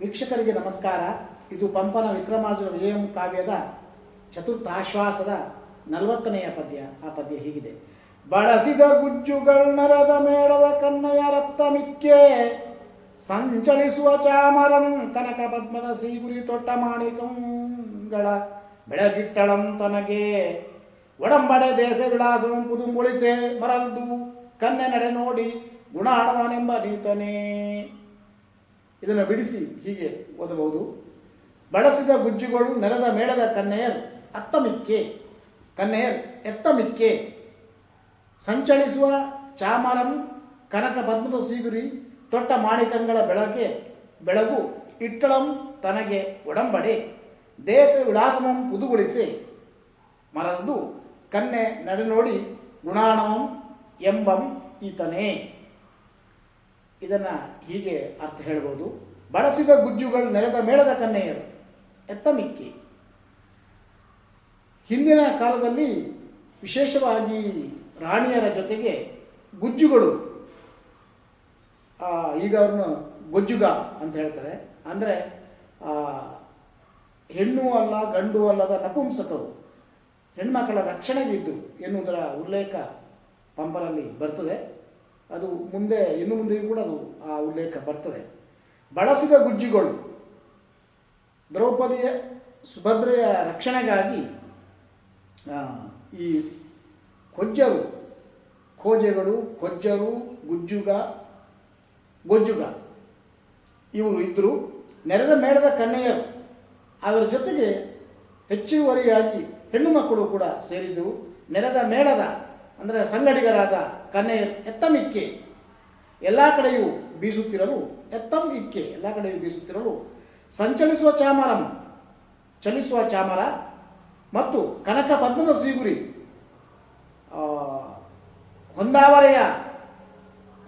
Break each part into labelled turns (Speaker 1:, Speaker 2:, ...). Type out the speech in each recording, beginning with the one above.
Speaker 1: ವೀಕ್ಷಕರಿಗೆ ನಮಸ್ಕಾರ. ಇದು ಪಂಪನ ವಿಕ್ರಮಾರ್ಜುನ ವಿಜಯಂ ಕಾವ್ಯದ ಚತುರ್ಥಾಶ್ವಾಸದ ನಲವತ್ತನೆಯ ಪದ್ಯ. ಆ ಪದ್ಯ ಹೀಗಿದೆ. ಬಳಸಿದ ಗುಜ್ಜುಗಳ್ನರದ ಮೇಳದ ಕನ್ನಯ ರಕ್ತ ಮಿಕ್ಕೆ, ಸಂಚಲಿಸುವ ಚಾಮರಂ ಕನಕ ಪದ್ಮದ ಸೀಗುರಿ ತೊಟ್ಟ ಮಾಣಿಕಂಗಳ ಬೆಳಗಿಟ್ಟಳಂ ತನಗೆ. ಒಡಂಬಡೆ ದೇಶ ವಿಳಾಸವಂ ಪುದುಂಬುಳಿಸೆ ಮರಲ್ದು, ಕನ್ನೆ ನಡೆ ನೋಡಿ ಗುಣಾಣವನೆಂಬ ನೀತನೇ. ಇದನ್ನು ಬಿಡಿಸಿ ಹೀಗೆ ಓದಬಹುದು. ಬಳಸಿದ ಗುಜ್ಜುಗಳು ನೆಲದ ಮೇಳದ ಕನ್ನೆಯರ್ ಅತ್ತಮಿಕ್ಕೆ ಕನ್ನೆಯರ್ ಎತ್ತಮಿಕ್ಕೆ. ಸಂಚಲಿಸುವ ಚಾಮರಂ ಕನಕ ಪದ್ಮದ ಸೀಗುರಿ, ತೊಟ್ಟ ಮಾಣಿಕಂಗಳ ಬೆಳಕೆ, ಬೆಳಗು ಇಟ್ಟಳಂ ತನಗೆ ಒಡಂಬಡೆ. ದೇಶ ವಿಳಾಸಮಂ ಪುದುಗೊಳಿಸಿ ಮರದು ಕನ್ನೆ ನಡೆ ನೋಡಿ ಗುಣಾಣವಂ ಎಂಬಂ ಈತನೇ. ಇದನ್ನು ಹೀಗೆ ಅರ್ಥ ಹೇಳ್ಬೋದು. ಬಳಸಿದ ಗುಜ್ಜುಗಳು ನೆಲದ ಮೇಳದ ಕನ್ನೆಯರು ಎತ್ತ ಮಿಕ್ಕಿ. ಹಿಂದಿನ ಕಾಲದಲ್ಲಿ ವಿಶೇಷವಾಗಿ ರಾಣಿಯರ ಜೊತೆಗೆ ಗುಜ್ಜುಗಳು ಈಗ ಅವ್ರನ್ನ ಗೊಜ್ಜುಗ ಅಂತ ಹೇಳ್ತಾರೆ. ಅಂದರೆ ಹೆಣ್ಣು ಅಲ್ಲ, ಗಂಡು ಅಲ್ಲದ ನಪುಂಸಕರು. ಹೆಣ್ಮಕ್ಕಳ ರಕ್ಷಣೆಗೆ ಇದ್ದು ಎನ್ನುವುದರ ಉಲ್ಲೇಖ ಪಂಪರಲ್ಲಿ ಬರ್ತದೆ. ಅದು ಮುಂದೆ, ಇನ್ನು ಮುಂದೆ ಕೂಡ ಅದು ಆ ಉಲ್ಲೇಖ ಬರ್ತದೆ. ಬಳಸಿದ ಗುಜ್ಜಿಗಳು, ದ್ರೌಪದಿಯ ಸುಭದ್ರೆಯ ರಕ್ಷಣೆಗಾಗಿ ಈ ಕೊಜ್ಜರು ಖೋಜೆಗಳು ಕೊಜ್ಜರು, ಗುಜ್ಜುಗ, ಗೊಜ್ಜುಗ, ಇವರು ಇದ್ದರು ನೆರೆದ ಮೇಳದ ಕನ್ನೆಯರು ಅದರ ಜೊತೆಗೆ ಹೆಚ್ಚುವರಿಯಾಗಿ ಹೆಣ್ಣು ಮಕ್ಕಳು ಕೂಡ ಸೇರಿದ್ದವು ನೆರೆದ ಮೇಳದ ಅಂದರೆ ಸಂಗಡಿಗರಾದ ಕನ್ನೆಯರ್ ಎತ್ತಮಿಕ್ಕೆ ಎಲ್ಲ ಕಡೆಯೂ ಬೀಸುತ್ತಿರಲು ಎತ್ತಂ ಇಕ್ಕೆ. ಎಲ್ಲ ಕಡೆಯೂ ಬೀಸುತ್ತಿರಲು ಸಂಚಲಿಸುವ ಚಾಮರಂ, ಚಲಿಸುವ ಚಾಮರ ಮತ್ತು ಕನಕ ಪದ್ಮದ ಸೀಗುರಿ ಹೊಂದಾವರೆಯ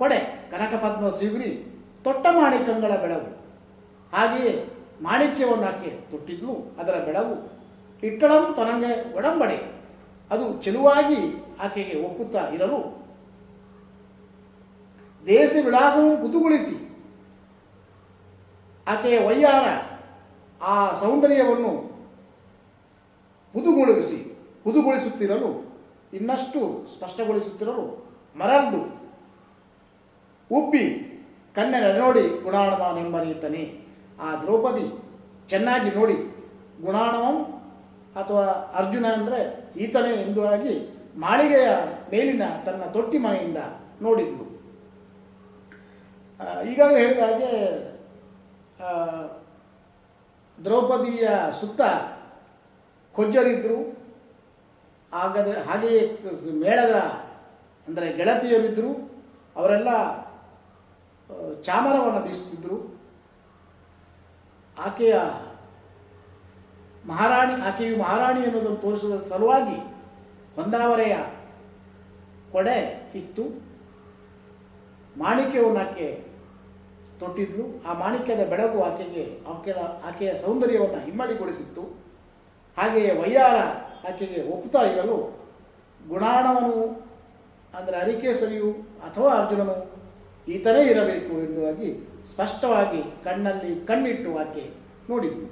Speaker 1: ಕೊಡೆ, ಕನಕ ಪದ್ಮದ ಸೀಗುರಿ, ತೊಟ್ಟ ಮಾಣಿಕಂಗಳ ಬೆಳವು ಹಾಗೆಯೇ ಮಾಣಿಕ್ಯವನ್ನು ಆಕೆ ತೊಟ್ಟಿದ್ಲು. ಅದರ ಬೆಳವು ಇಟ್ಟಳಂ ತನಗೆ ಒಡಂಬಡೆ. ಅದು ಚೆಲುವಾಗಿ ಆಕೆಗೆ ಒಪ್ಪುತ್ತಾ ಇರಲು ದೇಶ ವಿಳಾಸವನ್ನು ಕುತುಗೊಳಿಸಿ ಆಕೆಯ ವಯ್ಯಾರ ಆ ಸೌಂದರ್ಯವನ್ನು ಹುದುಗೊಳಿಸಿ ಹುದುಗೊಳಿಸುತ್ತಿರಲು ಇನ್ನಷ್ಟು ಸ್ಪಷ್ಟಗೊಳಿಸುತ್ತಿರಲು ಮರದ್ದು ಉಬ್ಬಿ ಕನ್ನೆ ನೋಡಿ ಗುಣಾಣವನೆಂಬ ನೀತನೇ ಆ ದ್ರೌಪದಿ ಚೆನ್ನಾಗಿ ನೋಡಿ ಗುಣಾಣವಂ ಅಥವಾ ಅರ್ಜುನ ಅಂದರೆ ಈತನೇ ಎಂದು ಆಗಿ ಮಾಳಿಗೆಯ ಮೇಲಿನ ತನ್ನ ತೊಟ್ಟಿ ಮನೆಯಿಂದ ನೋಡಿದ್ಲು. ಈಗಾಗಲೇ ಹೇಳಿದ ಹಾಗೆ ದ್ರೌಪದಿಯ ಸುತ್ತ ಕೊಜ್ಜರಿದ್ದರು ಹಾಗಾದರೆ ಹಾಗೆಯೇ ಮೇಳದ ಅಂದರೆ ಗೆಳತಿಯರಿದ್ದರು ಅವರೆಲ್ಲ ಚಾಮರವನ್ನು ಬೀಸುತ್ತಿದ್ದರು ಆಕೆಯ ಮಹಾರಾಣಿ, ಆಕೆಯು ಮಹಾರಾಣಿ ಅನ್ನೋದನ್ನು ತೋರಿಸಿದ ಸಲುವಾಗಿ ಹೊಂದಾವರೆಯ ಕೊಡೆ ಇತ್ತು. ಮಾಣಿಕ್ಯವನ್ನು ಆಕೆ ತೊಟ್ಟಿದ್ಲು. ಆ ಮಾಣಿಕ್ಯದ ಬೆಳಕು ಆಕೆಗೆ ಆಕೆಯ ಆಕೆಯ ಸೌಂದರ್ಯವನ್ನು ಹಿಮ್ಮಡಿಗೊಳಿಸಿತ್ತು. ಹಾಗೆಯೇ ವಯ್ಯಾರ ಆಕೆಗೆ ಒಪ್ಪುತ್ತಾ ಇರಲು ಗುಣಾಣವನು, ಅಂದರೆ ಅರಿಕೇಸರಿಯು ಅಥವಾ ಅರ್ಜುನನು ಈತನೇ ಇರಬೇಕು ಎಂದು ಸ್ಪಷ್ಟವಾಗಿ ಕಣ್ಣಲ್ಲಿ ಕಣ್ಣಿಟ್ಟು ಆಕೆ ನೋಡಿದ್ಲು.